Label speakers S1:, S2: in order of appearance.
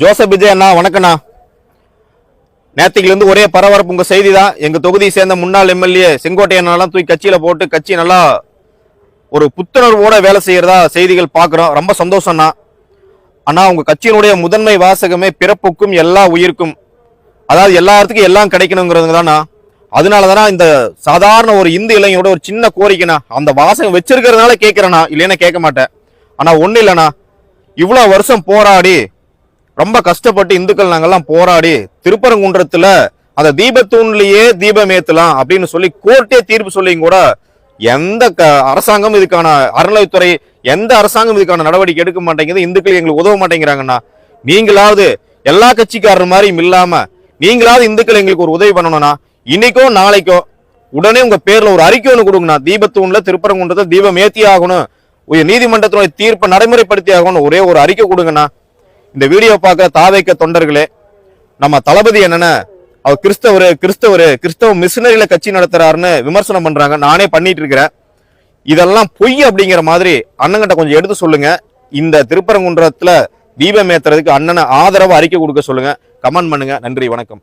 S1: Joseph Vijay அண்ணா வணக்கண்ணா. நேத்தில ஒரே பரபரப்பு உங்க செய்தி தான் எங்க தொகுதியை சேர்ந்த முன்னாள் எம்எல்ஏ செங்கோட்டையனெல்லாம் தூக்கி கட்சியில போட்டு கட்சி நல்லா ஒரு புத்துணர்வோட வேலை செய்யறதா செய்திகள் பார்க்குறோம் ரொம்ப சந்தோஷம்ண்ணா. அண்ணா உங்க கட்சியினுடைய முதன்மை வாசகமே பிறப்புக்கும் எல்லா உயிருக்கும். அதாவது எல்லாத்துக்கும் எல்லாம் கிடைக்கணுங்கிறது தானா அதனால தானே இந்த சாதாரண ஒரு இந்து இளைஞரோட ஒரு சின்ன கோரிக்கைண்ணா. அந்த வாசகம் வச்சிருக்கிறதுனால கேட்கிறேண்ணா இல்லைன்னா கேட்க மாட்டேன். ஆனா ஒண்ணு இல்லைண்ணா. இவ்வளவு வருஷம் போராடி ரொம்ப கஷ்டப்பட்டு இந்துக்கள் நாங்கள்லாம் போராடி திருப்பரங்குன்றத்துல அந்த தீபத்தூண்லயே தீபம் ஏத்தலாம் அப்படின்னு சொல்லி கோர்ட்டே தீர்ப்பு சொல்லியும் கூட எந்த க- அரசாங்கம் இதுக்கான அறநிலைத்துறை எந்த அரசாங்கம் இதுக்கான நடவடிக்கை எடுக்க மாட்டேங்குது? இந்துக்கள் எங்களுக்கு உதவ மாட்டேங்கிறாங்கண்ணா. நீங்களாவது எல்லா கட்சிக்காரர் மாதிரியும் இல்லாம நீங்களாவது இந்துக்கள் எங்களுக்கு ஒரு உதவி பண்ணணும்னா இன்னைக்கோ நாளைக்கோ உடனே உங்க பேர்ல ஒரு அறிக்கை ஒன்று கொடுங்கண்ணா. தீபத்தூண்ல திருப்பரங்குன்றத்தை தீபம் ஏத்தி ஆகணும். உயர் நீதிமன்றத்தினுடைய தீர்ப்பை நடைமுறைப்படுத்தி ஆகணும் ஒரே ஒரு அறிக்கை கொடுங்கண்ணா. இந்த வீடியோ பார்க்குற தாவைக்க தொண்டர்களே நம்ம தளபதி என்னன்னா அவர் கிறிஸ்தவரு கிறிஸ்தவரு கிறிஸ்தவ மிஷினரியில கட்சி நடத்துறாருன்னு விமர்சனம் பண்றாங்க. நானே பண்ணிட்டு இருக்கிறேன். இதெல்லாம் பொய் அப்படிங்கிற மாதிரி அண்ணங்கிட்ட கொஞ்சம் எடுத்து சொல்லுங்க. இந்த திருப்பரங்குன்றத்துல தீபம் ஏத்துறதுக்கு அண்ணனை ஆதரவு அறிக்கை கொடுக்க சொல்லுங்க. கமெண்ட் பண்ணுங்க. நன்றி வணக்கம்.